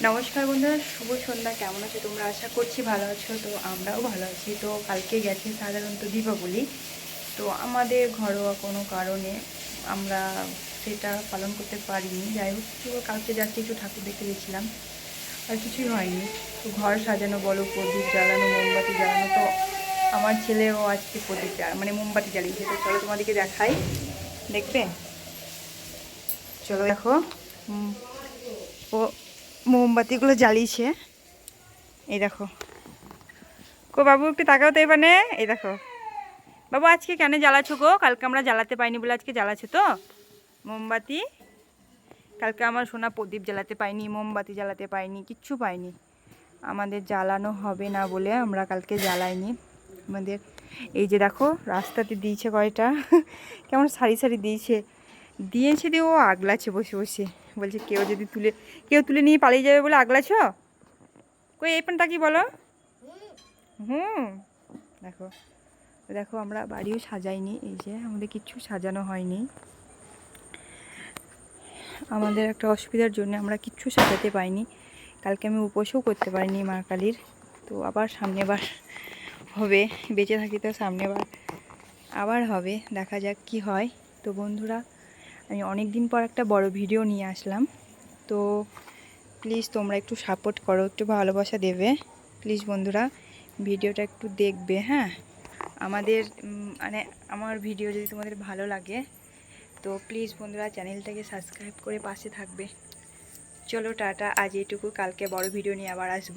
নমস্কার বন্ধুরা, শুভ সন্ধ্যা। কেমন আছো তোমরা? আশা করছি ভালো আছো। তো আমরাও ভালো আছি। তো কালকে গেছি সাধারণত দীপাবলি। তো আমাদের ঘরোয়া কোনো কারণে আমরা সেটা পালন করতে পারিনি। যাই হোক কালকে যাচ্ছি একটু ঠাকুর দেখতে গেছিলাম, আর কিছুই হয়নি। তো ঘর সাজানো বলো, প্রদীপ জ্বালানো, মোমবাতি জ্বালানো, তো আমার ছেলেও আজকে প্রদীপ জ্বালা মানে মোমবাতি জ্বালিয়েছে। তো চলো তোমাদেরকে দেখাই। দেখবে? চলো দেখো। ও মোমবাতিগুলো জ্বালিয়েছে। এই দেখো। কো বাবু, একটু তাকাও তো এবারে এই দেখো। বাবু, আজকে কেন জ্বালাছো গো? কালকে আমরা জ্বালাতে পাইনি বলে আজকে জ্বালাছো তো? মোমবাতি? কালকে আমার সোনা প্রদীপ জ্বালাতে পাইনি, মোমবাতি জ্বালাতে পাইনি, কিচ্ছু পাইনি। আমাদের জ্বালানো হবে না বলে আমরা কালকে জ্বালাইনি। আমাদের এই যে দেখো, রাস্তাতে দিয়েছে কয়টা? কেমন সারি সারি দিয়েছে। দিয়েছে দিয়ে ও আগলাছে বসে বসে। বলছে, কেউ যদি তুলে, কেউ তুলে নিয়ে পালিয়ে যাবে বলে আগলাছ? কই, এই পানটা কি বলো? হুম। দেখো দেখো, আমরা বাড়িও সাজাইনি, এই যে আমাদের কিচ্ছু সাজানো হয়নি। আমাদের একটা অসুবিধার জন্য আমরা কিচ্ছু সাজাতে পাইনি। কালকে আমি উপোসও করতে পারিনি মা কালীর। তো আবার সামনেবার হবে, বেঁচে থাকি তো সামনেবার। আবার হবে, দেখা যাক কি হয়। তো বন্ধুরা আমি অনেক দিন পর একটা বড় ভিডিও নিয়ে আসলাম। তো প্লিজ তোমরা একটু সাপোর্ট করো, একটু ভালোবাসা দেবে। প্লিজ বন্ধুরা ভিডিওটা একটু দেখবে হ্যাঁ? আমাদের মানে আমার ভিডিও যদি তোমাদের ভালো লাগে, তো প্লিজ বন্ধুরা চ্যানেলটাকে সাবস্ক্রাইব করে পাশে থাকবে। চলো টাটা, আজ এইটুকু। কালকে বড় ভিডিও নিয়ে আবার আসব।